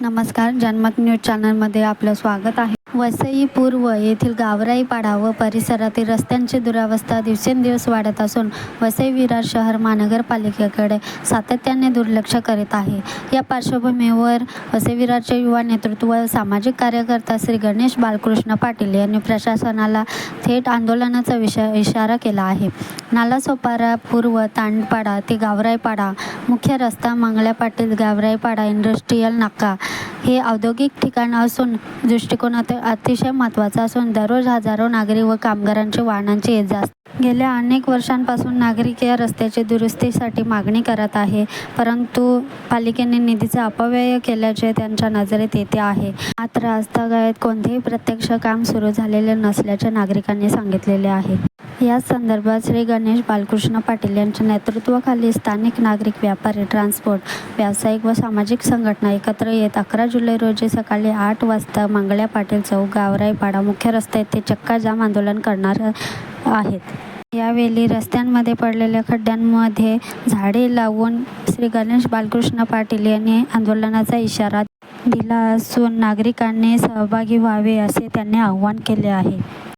नमस्कार जनमत न्यूज चॅनलमध्ये आपलं स्वागत आहे. वसई पूर्व येथील गावराई पाडा व परिसरातील रस्त्यांची दुरावस्था दिवसेंदिवस वाढत असून वसई विरार शहर महानगरपालिकेकडे सातत्याने दुर्लक्ष करीत आहे. या पार्श्वभूमीवर वसई विरारचे युवा नेतृत्व सामाजिक कार्यकर्ता श्री गणेश बालकृष्ण पाटील यांनी प्रशासनाला थेट आंदोलनाचा विषय इशारा केला आहे. नालासोपारा पूर्व तांडपाडा ते गावराईपाडा मुख्य रस्ता मंगळ्या पाटील गावराईपाडा इंडस्ट्रीयल नाका हे औद्योगिक ठिकाण असून दृष्टिकोनात अतिशय महत्त्वाचा असून दररोज हजारो नागरिक व कामगारांची वाहनांची ये जास्त. गेल्या अनेक वर्षांपासून नागरिक या रस्त्याची दुरुस्तीसाठी मागणी करत आहे परंतु पालिकेने निधीचा अपव्यय केल्याचे त्यांच्या नजरेत येते आहे. मात्र आजतागायत कोणतेही प्रत्यक्ष काम सुरू झालेले नसल्याचे नागरिकांनी सांगितलेले आहे. या संदर्भात श्री गणेश बालकृष्ण पाटील यांच्या नेतृत्वाखाली स्थानिक नागरिक व्यापारी ट्रान्सपोर्ट व्यावसायिक व सामाजिक संघटना एकत्र येत अकरा जुलै रोजी सकाळी आठ वाजता मंगळ्या पाटील चौक गावराईपाडा मुख्य रस्ता येथे चक्का जाम आंदोलन करणार आहेत. यावेळी रस्त्यांमध्ये पडलेल्या खड्ड्यांमध्ये झाडे लावून श्री गणेश बालकृष्ण पाटील यांनी आंदोलनाचा इशारा दिला असून नागरिकांनी सहभागी व्हावे असे त्यांनी आवाहन केले आहे.